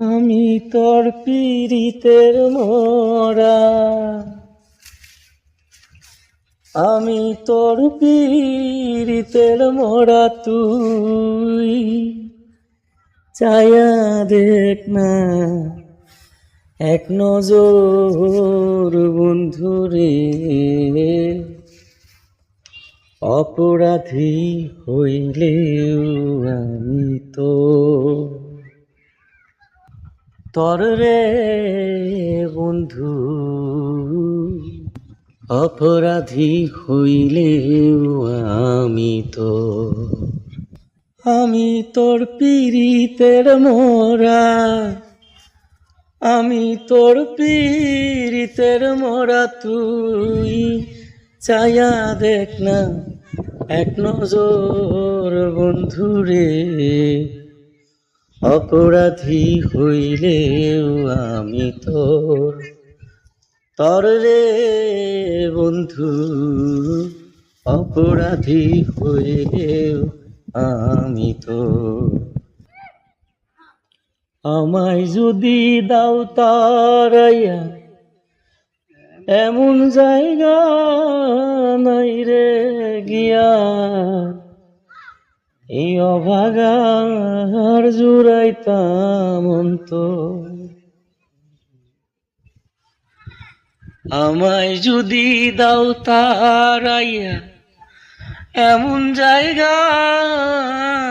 আমি তোর পীড়িতের মোরা। আমি তোর পীড়িতের মোরা তুই। চায়া দেখ না, এক নজর বন্ধুরে অপরাধী হইলেও আমি তো তর রে বন্ধু। অপরাধী হইলেও আমি তো আমি তোর পীড়িতের মোরা। আমি তোর পীড়িতের মোরা। তুই চায়া দেখ না, এক নজর বন্ধুরে অপরাধী হইলেও আমি তোর তর রে বন্ধু। অপরাধী হইলেও আমি তো আমায় যদি দাও তারাইয়া, এমন জায়গা নাই রে গিয়া। এই অভাগার জুড়াইতাম অন্ত আমায় যদি দাও তারাইয়া, এমন জায়গা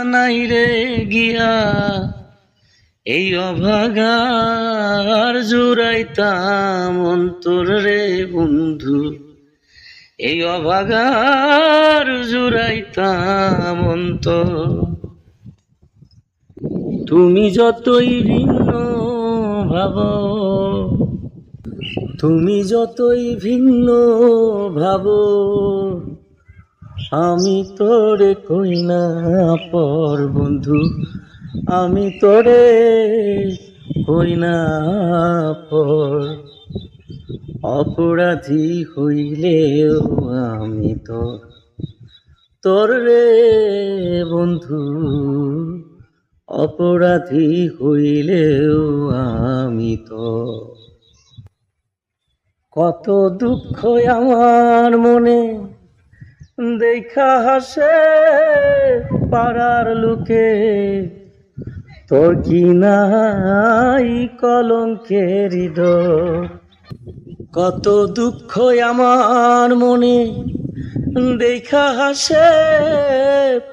নাই রে গিয়া। এই অভাগার জুড়াইতাম অন্তর রে বন্ধু। এই অভাগার জুড়াইতাম অন্তর। তুমি যতই ভিন্ন ভাব, তুমি যতই ভিন্ন ভাব, আমি তোরে কই না পর বন্ধু, আমি তোরে কই না পর। অপরাধী হইলেও আমি তো তোর রে বন্ধু। অপরাধী হইলেও আমি তো কত দুঃখ আমার মনে দেখা হাসে পাড়ার লোকে। তোর কি নাই কলঙ্কের হৃদয়? কত দুঃখ আমার মনে, দেখা হাসে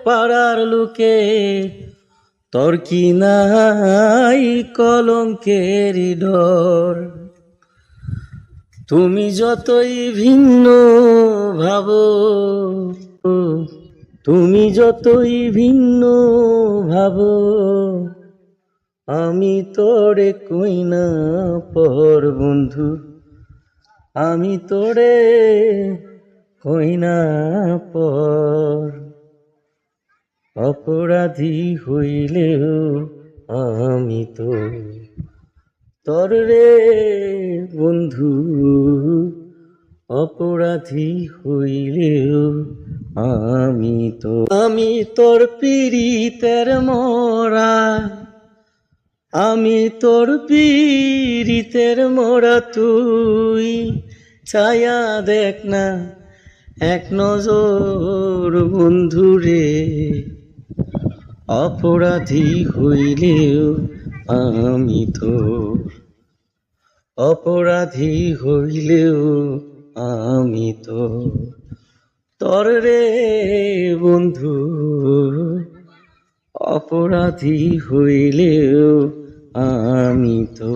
পাড়ার লোকে। তোর কি নাই কলঙ্কের ডর? তুমি যতই ভিন্ন ভাবো, তুমি যতই ভিন্ন ভাবো, আমি তোরে কই না পর বন্ধু। আমি তোরে কই না পর। অপরাধী হইলেও আমি তো তোর রে বন্ধু। অপরাধী হইলেও আমি তো আমি তোর পীড়িতের মোরা আমি তোর পীড়িতের মোরা তুই, ছায়া দেখ না, এক নজর বন্ধুরে অপরাধী হইলেও আমি তো অপরাধী হইলেও আমি তো তর রে বন্ধু, অপরাধী হইলেও আমি তো